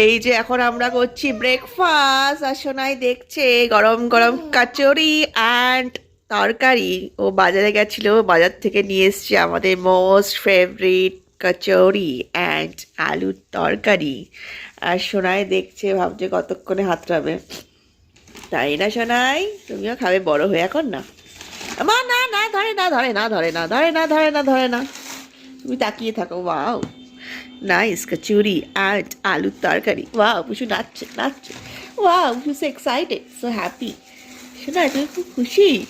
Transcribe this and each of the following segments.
এই যে এখন আমরা করছি ব্রেকফাস্ট আর সোনাই দেখছে গরম গরম কচুরি অ্যান্ড তরকারি। ও বাজারে গেছিল, বাজার থেকে নিয়ে এসছে আমাদের মোস্ট ফেভারিট কচুরি অ্যান্ড আলুর তরকারি। আর সোনাই দেখছে, ভাবছে কতক্ষণে হাতড়াবে তাই না সোনাই? তুমিও খাবে, বড় হয়ে এখন না। মা, না না, ধরে না ধরে না ধরে না ধরে না ধরে না ধরে না তুমি তাকিয়ে থাকো নাইস কচুরি অ্যান্ড আলুর তরকারি ওয়াও পুষু নাচছে নাচছে ওয়াও পুষু এক্সাইটেড সো হ্যাপি শোনা তুমি খুব খুশি?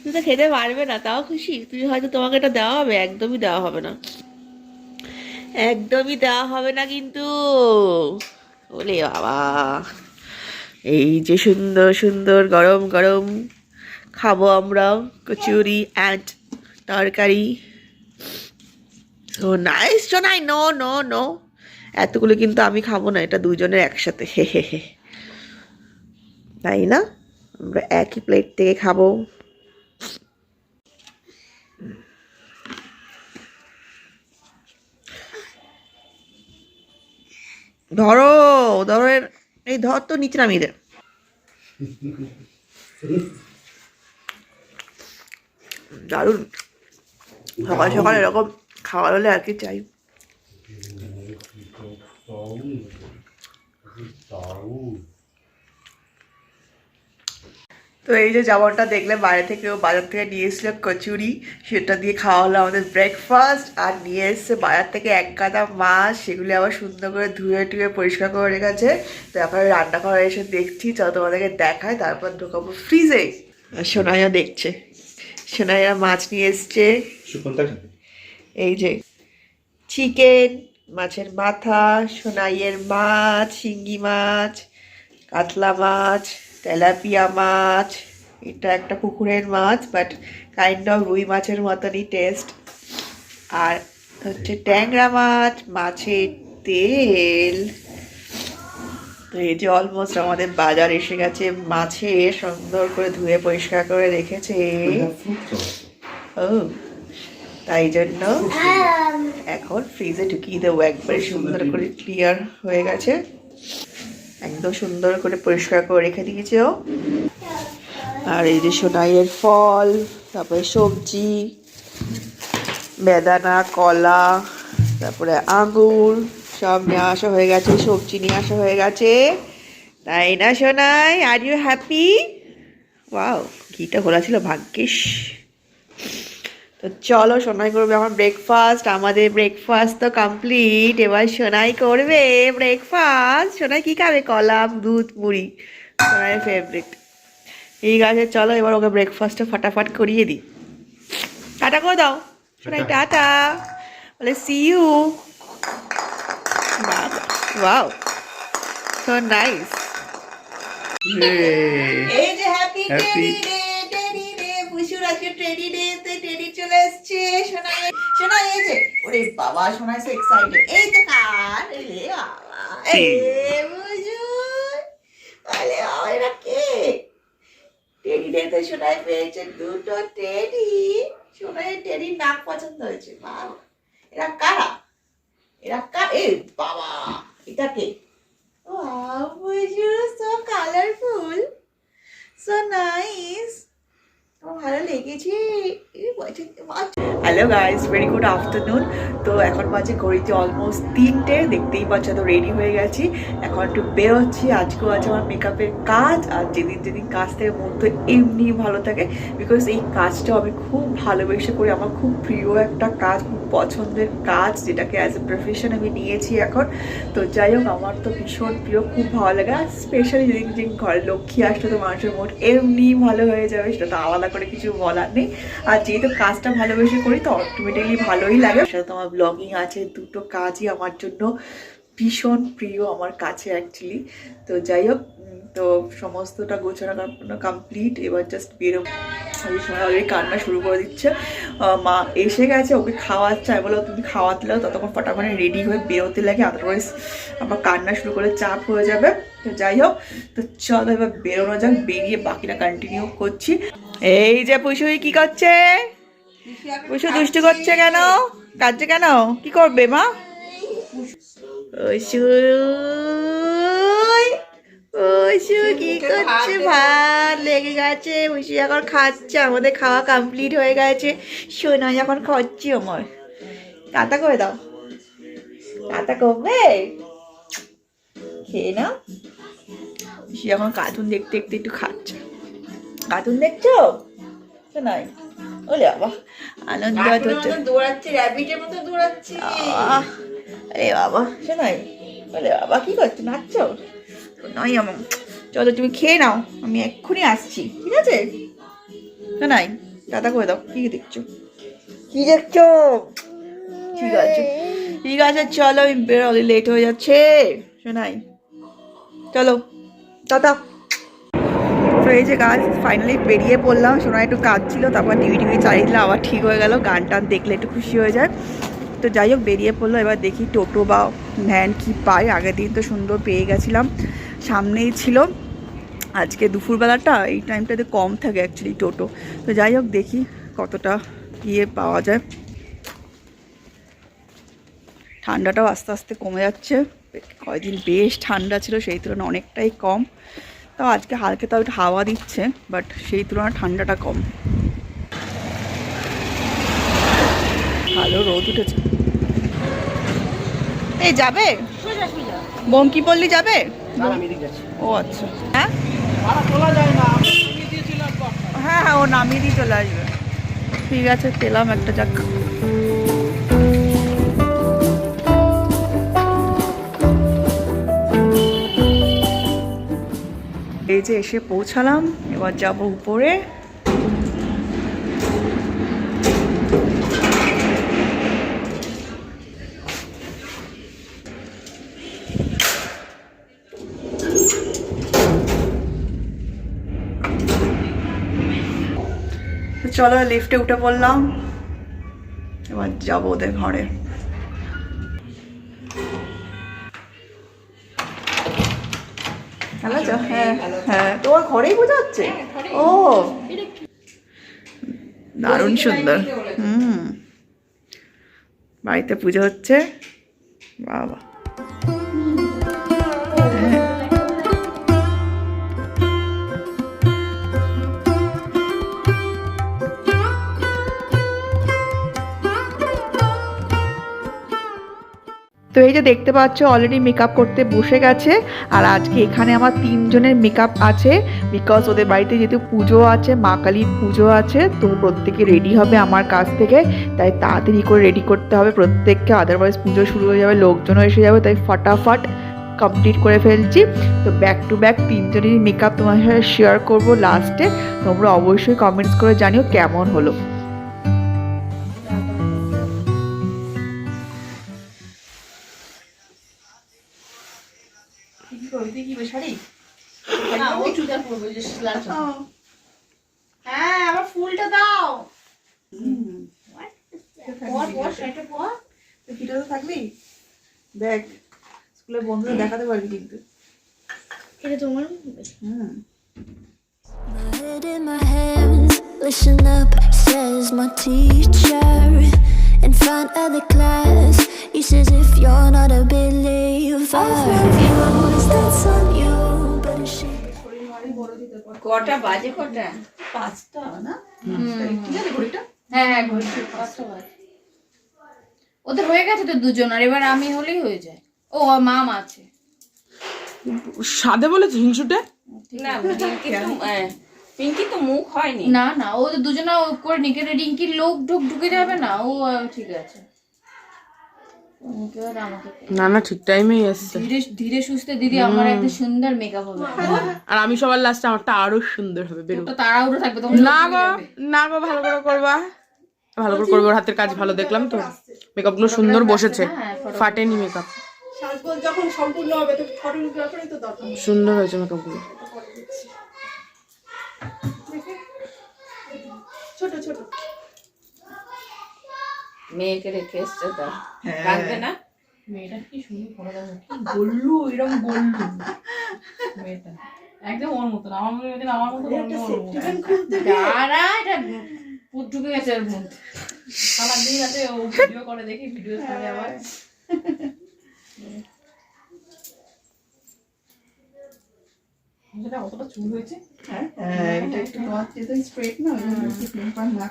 তুমি তো খেতে পারবে না, তাও খুশি? তুমি হয়তো তোমাকে এটা দেওয়া হবে, একদমই দেওয়া হবে না। একদমই দেওয়া হবে না কিন্তু। ওলে বাবা। এই যে সুন্দর সুন্দর গরম গরম খাব আমরা, কচুরি অ্যান্ড তরকারি। সো নাইস শোনাই নো নো নো এতগুলো কিন্তু আমি খাব না, এটা দুজনের একসাথে, হে হে হে। তাই না? আমরা একই প্লেট থেকে খাব। ধরো ধরো এই ধর তো নিচে নামিয়ে দে। দারুণ। সকাল সকাল এরকম খাবার হলে আর কি চাই। তো এই যে জামাটা দেখলে বাইরে থেকে ও বাজার থেকে নিয়ে এসেছিল কচুরি, সেটা দিয়ে খাওয়া হলো আমাদের ব্রেকফাস্ট আর নিয়ে এসছে বাজার থেকে এক গাদা মাছ, সেগুলি আবার সুন্দর করে ধুয়ে টুয়ে পরিষ্কার করে রেখেছে। তো এখন আমি রান্না করে এসে দেখছি, চলো তোমাদেরকে দেখায় তারপর ঢোকাবো ফ্রিজে আর সোনাইয়া দেখছে। সোনাইয়া মাছ নিয়ে এসছে। এই যে চিকেন মাছের মাথা সোনাইয়ের মাছ শিঙ্গি মাছ কাতলা মাছ তেলাপিয়া মাছ। এটা একটা পুকুরের মাছ বাট কাইন্ড অফ রুই মাছের মতনই টেস্ট আর হচ্ছে ট্যাংরা মাছ মাছের তেল। এই যে অলমোস্ট আমাদের বাজার এসে গেছে মাছে সুন্দর করে ধুয়ে পরিষ্কার করে রেখেছে। ও। তাই জন্য এখন ফ্রিজে ঢুকিয়ে দেবো। একবারে সুন্দর করে ক্লিয়ার হয়ে গেছে। একদম সুন্দর করে পরিষ্কার করে রেখে দিয়েছে ও। আর এই যে সোনাইয়ের ফল তারপরে সবজি বেদানা কলা তারপরে আঙুর সব নিয়ে আসা হয়ে গেছে সবজি নিয়ে আসা হয়ে গেছে। তাই না Sonai? Are you happy wow ঘিটা খোলা ছিল ভাগ্যিস। তো চলো সোনাই করবে আমার ব্রেকফাস্ট আমাদের ব্রেকফাস্ট তো কমপ্লিট এবার সোনাই করবে ব্রেকফাস্ট সোনাই কি খাবে? কলাম দুধ মুড়ি। সোনাইয়ের ফেভারিট ঠিক আছে চলো এবার ওকে ব্রেকফাস্টটা ফাটাফাট করিয়ে দিই। টাটা করে দাও। সোনাই টাটা। বলে see you wow so nice এই যে হ্যাপি আজকে টেডি ডে তে টেডি চলে এসেছে। সোনা সোনা এই যে ওরে বাবা সোনা সে এক্সাইটেড এই তো কার? এই বাবা। এই পুশু আলে বাবা কে? টেডি ডে তে সোনাই পেয়েছে দুটো টেডি সোনাই টেডি নাক পছন্দ হয়েছে বাবা এরা কারা? এরা কা এ বাবা এটা কে? Wow, Buju, so colorful. So nice. Hello guys very good afternoon তো এখন বাজে ঘড়িতে অলমোস্ট তিনটে, দেখতেই পাচ্ছ তো রেডি হয়ে গেছি। এখন একটু বেরোচ্ছি, আজকেও আছে আমার মেকআপের কাজ, আর যেদিন যেদিন কাজ থেকে মন তো এমনি ভালো থাকে বিকজ এই কাজটাও আমি খুব ভালোবেসে করি। আমার খুব প্রিয় একটা কাজ, খুব পছন্দের কাজ, যেটাকে অ্যাজ এ প্রফেশন আমি নিয়েছি এখন। তো যাই হোক, আমার তো ভীষণ প্রিয়, খুব ভালো লাগে। আর স্পেশালি যেদিন যেদিন ঘরে লক্ষ্মী আসলে, তো মানুষের মোট এমনি ভালো হয়ে যাবে, সেটা তো আলাদা করে কিছু বলার নেই। আর যেহেতু কাজটা ভালোবেসে করি, তো অটোমেটিকলি ভালোই লাগে। সাথে তোমার ব্লগিং আছে, দুটো কাজই আমার জন্য ভীষণ প্রিয় আমার কাছে অ্যাকচুয়ালি তো যাই হোক তো সমস্তটা গোছানো কমপ্লিট এবার জাস্ট বেরো সময় অলরেডি কান্না শুরু করে দিচ্ছে। মা এসে গেছে, ওকে খাওয়াচ্ছে। আমি বলো তুমি খাওয়াতে লাগো ততক্ষণ ফটাফট রেডি হয়ে বেরোতে লাগে আদারওয়াইজ আবার কান্না শুরু করে চাপ হয়ে যাবে। তো যাই হোক, তো চলো এবার বেরোনো যাক, বেরিয়ে বাকিটা কন্টিনিউ করছি। এই যে পুষুই, কি করছে? পুষু দুষ্টু করছে কেন? কাঁদছে কেন? কি করবে মা? করছে লেগে গেছে। খাচ্ছে, আমাদের খাওয়া কমপ্লিট হয়ে খাচ্ছি আমার। কাতা করে দাও। করবে? খেয়ে নাও। উষু এখন কার্টুন দেখতে দেখতে একটু খাচ্ছে। কার্টুন দেখছ? শোনাই ওলে বাবা আনন্দ হচ্ছে দৌড়াচ্ছে র্যাবিটের মতো দৌড়াচ্ছে। আরে বাবা শোনাই বলে বাবা কি করছ? নাচছো? নয় আমার। চলো তুমি খেয়ে নাও। আমি এক্ষুনি আসছি ঠিক আছে? শোনাই দাদা করে দাও কি দেখছ? কি দেখছ? ঠিক আছে। ঠিক আছে চলো আমি বেরোলে লেট হয়ে যাচ্ছে। শোনাই চলো দাদা। এই যে গাছ ফাইনালি বেরিয়ে পড়লাম। সোনা একটু কাজ ছিল তারপর টিভি টিভি চালিয়ে দিলে আবার ঠিক হয়ে গেল, গান টান দেখলে একটু খুশি হয়ে যায়। তো যাই হোক, বেরিয়ে পড়ল, এবার দেখি টোটো বা ভ্যান কি পাই। আগের দিন তো সুন্দর পেয়ে গেছিলাম, সামনেই ছিল। আজকে দুপুরবেলাটা, এই টাইমটাতে কম থাকে অ্যাকচুয়ালি টোটো। তো যাই হোক, দেখি কতটা ইয়ে পাওয়া যায়। ঠান্ডাটাও আস্তে আস্তে কমে যাচ্ছে। কয়েকদিন বেশ ঠান্ডা ছিল, সেই তুলনায় অনেকটাই কম। তাও আজকে হালকে তাও একটু হাওয়া দিচ্ছে বাট সেই তুলনায় ঠান্ডাটা কম। ভালো রোদ উঠেছে। এই যাবে? বঙ্কি পল্লী যাবে? ও আচ্ছা। হ্যাঁ? হ্যাঁ হ্যাঁ ও নামিয়ে দিয়ে চলে আসবে। ঠিক আছে পেলাম একটা যাক। এই যে এসে পৌঁছালাম। এবার যাব উপরে। চলো লিফটে উঠে পড়লাম। এবার যাব ওদের ঘরে। হ্যাঁ হ্যাঁ তোমার ঘরেই বোঝা হচ্ছে? ও। দারুণ সুন্দর। হুম। বাড়িতে পুজো হচ্ছে? বাবা। তো এই যে দেখতে পাচ্ছ অলরেডি মেকআপ করতে বসে গেছে। আর আজকে এখানে আমার তিনজনের মেকআপ আছে। বিকজ ওদের বাড়িতে যেহেতু পুজো আছে, মা কালীর পুজো আছে, তো প্রত্যেকে রেডি হবে আমার কাছ থেকে। তাই তাড়াতাড়ি করে রেডি করতে হবে। প্রত্যেককে আদারওয়াইজ পুজো শুরু হয়ে যাবে, লোকজনও এসে যাবে, তাই ফটাফট কমপ্লিট করে ফেলছি। তো ব্যাক টু ব্যাক তিনজনেরই মেকআপ তোমার সাথে শেয়ার করব লাস্টে তোমরা অবশ্যই কমেন্টস করে জানিও কেমন হলো। দেখ স্কুলের বন্ধুদের দেখাতে পারবি কিন্তু এটা তোমার হুম My head in my hands, listen up, says my teacher. In front of the class, he says, if you're not a believer, that's on you. Better shake. কটা বাজে কটা পাঁচটা না কি জানি ঘড়িটা হ্যাঁ হ্যাঁ ঘড়িতে পাঁচটা বাজে ওদের হয়ে গেছে তো দুজন আর এবার আমি হলেই হয়ে যায়। ও আর মাম আছে। সাদে বলেছে হিংসুটে? না পিঙ্কি তো আহ, পিঙ্কি তো মুখ হয়নি। না না ওদের দুজনা ও করে নিকে রিঙ্কির লোক ঢুক ঢুকে যাবে না ও ঠিক আছে। ও না না ঠিক টাইমেই ধীরে ধীরে সুস্থে দিদি আমার একটা সুন্দর মেকআপ হবে। আর আমি সবার লাস্টে আমারটা আরও সুন্দর হবে বেরো। তো তাড়াহুড়ো থাকবে না গো না গো ভালো করে করবা। ভালো করে করব ওর হাতের কাজ ভালো দেখলাম তো। মেকআপগুলো সুন্দর বসেছে। হ্যাঁ, ফাটেনি মেকআপ সুন্দর হয়েছে মেকআপগুলো মেয়েকে রেখে এসছে তো। হ্যাঁ। কাঁদবে না? মেয়েটা কি দেবো কি গল্লু এরকম মেয়েটা। একদম ওর মতন আমার মনে হয় আমার মতো দাঁড়া এটা পুট ঢুকে গেছে ওর মধ্যে। সারাদিন রাতে ও ভিডিও করে দেখি ভিডিও সামনে আবার। যেটা অতটা চুল হয়েছে। হ্যাঁ। এটা একটু তোমার যেহেতু স্ট্রেট না ওই জন্য না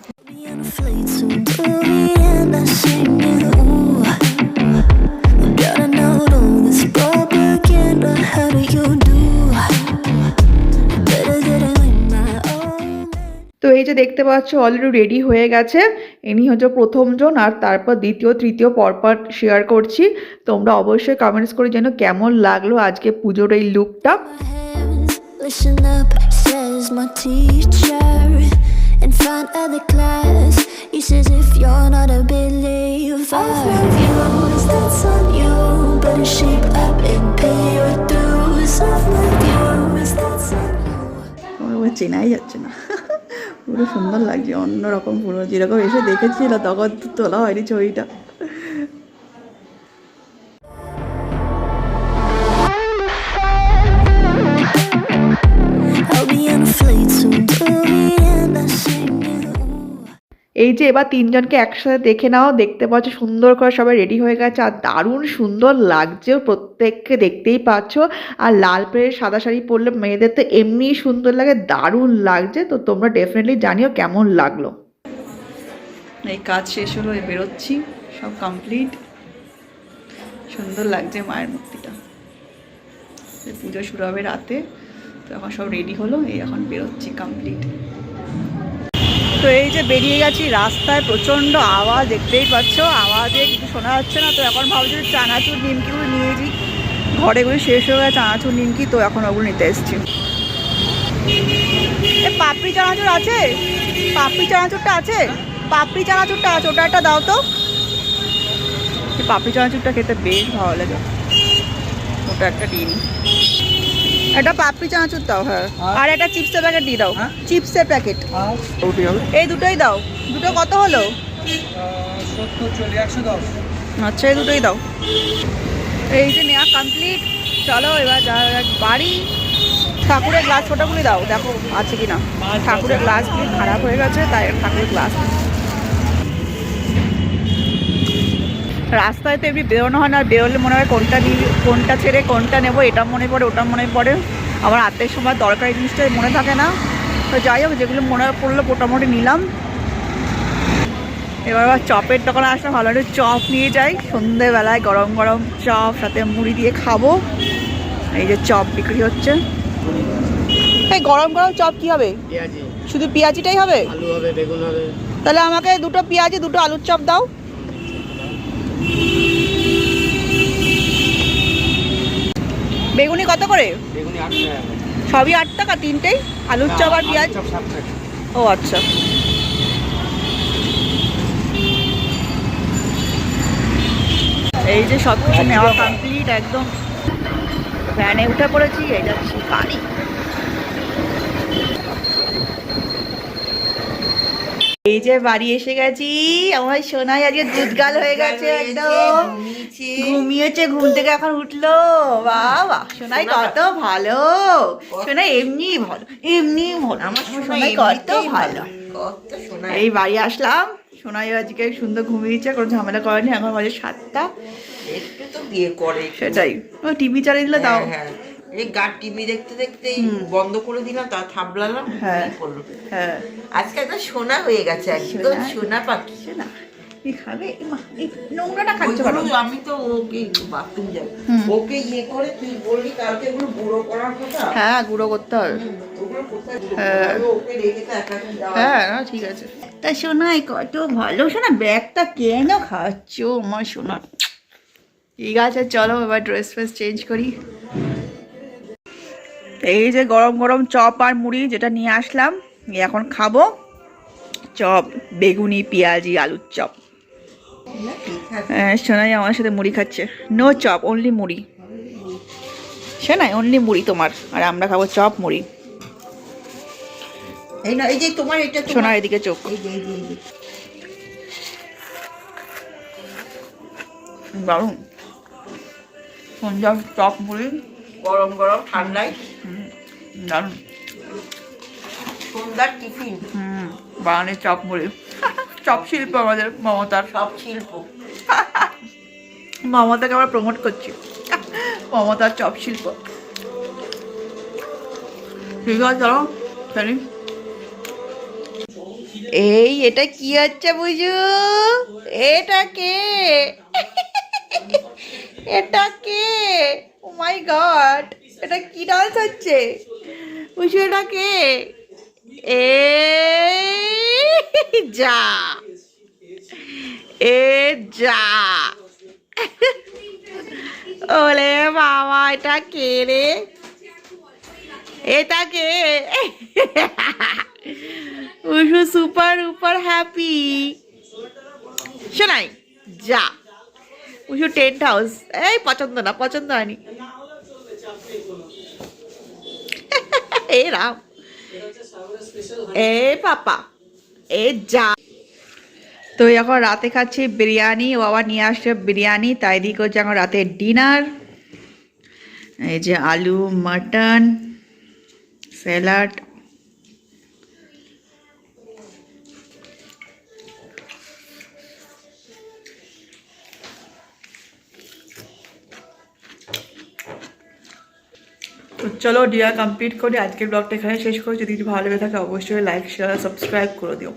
নিচে দেখতে পাচ্ছ অলরেডি রেডি হয়ে গেছে। এনি হচ্ছে প্রথমজন আর তারপর দ্বিতীয় তৃতীয় পরপর শেয়ার করছি। তোমরা অবশ্যই কমেন্টস করে যেন কেমন লাগল আজকে পুজোর এই লুকটা চেনাই যাচ্ছে না। পুরো সুন্দর লাগছে, অন্যরকম পুরো যেরকম এসে দেখেছিল, তখন তোলা হয়নি ছবিটা I'll be you. এই যে এবার তিনজনকে একসাথে দেখে নাও, দেখতে পাচ্ছ সুন্দর করে সবাই রেডি হয়ে গেছে। আর দারুণ সুন্দর লাগছে, প্রত্যেককে দেখতেই পাচ্ছ। আর লাল পেড়ে সাদা শাড়ি পরলে মেয়েদের তো এমনিই সুন্দর লাগে, দারুণ লাগছে। তো তোমরা ডেফিনেটলি জানিও কেমন লাগল। এই কাজ শেষ হলো বেরোচ্ছি, সব কমপ্লিট সুন্দর লাগছে মায়ের মূর্তিটা। পুজো শুরু হবে রাতে, তো এখন সব রেডি হলো, এই এখন বেরোচ্ছি কমপ্লিট তো এই যে বেরিয়ে গেছি রাস্তায়, প্রচণ্ড আওয়াজ, দেখতেই পাচ্ছ। আওয়াজে কিছু শোনা যাচ্ছে না, তো এখন ভাবছি চানাচুর নিমকিগুলো নিয়েছি ঘরে ঘরে শেষ হয়ে গেছে চানাচুর নিমকি, তো এখন ওগুলো নিতে এসেছি। পাপড়ি চানাচুর আছে? পাপড়ি চানাচুরটা আছে? পাপড়ি চানাচুরটা আছে, ওটা একটা দাও তো। পাপড়ি চানাচুরটা খেতে বেশ ভালো লাগে। ওটা একটা দিন একটা পাপড়ি চানাচুর দাও হ্যাঁ। আর? একটা চিপসের প্যাকেট দিয়ে দাও। চিপসের প্যাকেট এই দুটোই দাও। দুটো কত হলো? আচ্ছা এই দুটোই দাও। এই যে নেওয়া কমপ্লিট চলো এবার বাড়ি। ঠাকুরের গ্লাস ছোটোগুলি দাও। দেখো আছে কি না ঠাকুরের গ্লাসগুলি খারাপ হয়ে গেছে তাই ঠাকুরের গ্লাস রাস্তায় তো এমনি বেরোনো হয় না বেরোলে মনে হয় কোনটা নিয়ে কোনটা ছেড়ে কোনটা নেব এটা মনে পড়ে ওটা মনে পড়ে। আবার রাতের সময় দরকারি জিনিসটা মনে থাকে না। তো যাই হোক যেগুলো মনে পড়ল মোটামুটি নিলাম। এবার আবার চপের দোকানে আসলে ভালো একটু চপ নিয়ে যাই। সন্ধেবেলায় গরম গরম চপ সাথে মুড়ি দিয়ে খাব। এই যে চপ বিক্রি হচ্ছে। এই গরম গরম চপ কি হবে? পেঁয়াজি। শুধু পেঁয়াজিটাই হবে। তাহলে আমাকে দুটো পেঁয়াজি দুটো আলুর চপ দাও। বেগুনি কত করে? সবই আট টাকা তিনটেই? আলুর চপ আর পেঁয়াজ? ও আচ্ছা। এই যে সব কিছু নেওয়া কমপ্লিট একদম। ভ্যানে উঠে পড়েছি এই যাচ্ছি গাড়ি এই যে বাড়ি এসে গেছি। আমার সোনাই আজকে দুধগাল হয়ে গেছে একদম। ঘুমিয়েছে। ঘুম থেকে এখন উঠল। বাহ বাহ সোনাই কত ভালো। সোনাই এমনি ভালো এমনি ভালো। আমার সোনাই কত ভালো এই বাড়ি আসলাম। সোনাই আজকে সুন্দর ঘুমিয়েছে কোনো ঝামেলা করেনি এখন বাজে সাতটা। একটু তো বিয়ে করে সেটাই। ও টিভি চালিয়ে দিলে তাও। হ্যাঁ, হ্যাঁ। এই গার টিভি দেখতে দেখতেই বন্ধ করে দিলাম তা থাবলালাম হ্যাঁ। করল? হ্যাঁ। আজকে একটা সোনা হয়ে গেছে একদম সোনা? সোনা পাখি। না এই খাবে? এই মা, এই নোংরাটা খাচ্ছ ওইগুলো কেন আমি তো ওকে বাথরুম যাব ওকে ইয়ে করে তুই বললি কালকে এগুলো বুড়ো করার কথা। হ্যাঁ গুঁড়ো করতে হবে। হ্যাঁ। হ্যাঁ ঠিক আছে। তা শোনাই কত ভালো শোনা ব্যাগটা কেন খাচ্ছ আমার শোনা ঠিক আছে চলো এবার ড্রেস ফ্রেস চেঞ্জ করি। এই যে গরম গরম চপ আর মুড়ি যেটা নিয়ে আসলাম এখন খাব। চপ বেগুনি পেঁয়াজি আলুর চপ। হ্যাঁ সোনাই আমার সাথে মুড়ি খাচ্ছে। নো চপ অনলি মুড়ি। শোনাই অনলি মুড়ি তোমার। আর আমরা খাব চপ মুড়ি। এই না এই যে তোমার এটা সোনার এদিকে চোখ। সন্ধ্যা চপ মুড়ি। গরম গরম ঠান্ডায়। দারুণ। সন্ধ্যার টিফিন। হুম বাগানের চপ মুড়ি। চপ শিল্প আমাদের মমতার। সব শিল্প। মমতাকে আমরা প্রমোট করছি। মমতার চপ শিল্প। ঠিক আছে চলো জানি। এই এটা কি হচ্ছে বুঝু? এটা কে? এটা কে? মাই গড এটা কি ডান্স হচ্ছে? এটা কে? এ, যা। এ, যা। ওলে বাবা, এটা কে রে? এটা কে? উষু সুপার উপর হ্যাপি শোনাই, যা। উষু টেন্ট হাউস এই, পছন্দ না, পছন্দ হয়নি। এ এ পাপা, এ যা। তো এখন রাতে খাচ্ছি বিরিয়ানি, ও আবার নিয়ে আসছে বিরিয়ানি, তাই দিকে করছে এখন রাতে ডিনার। এই যে আলু, মাটন, স্যালাড তো চলো ডিয়ার কমপ্লিট করি আজকের ব্লগটা এখানে শেষ করি যদি ভালো লেগে থাকে অবশ্যই লাইক শেয়ার সাবস্ক্রাইব করে দিও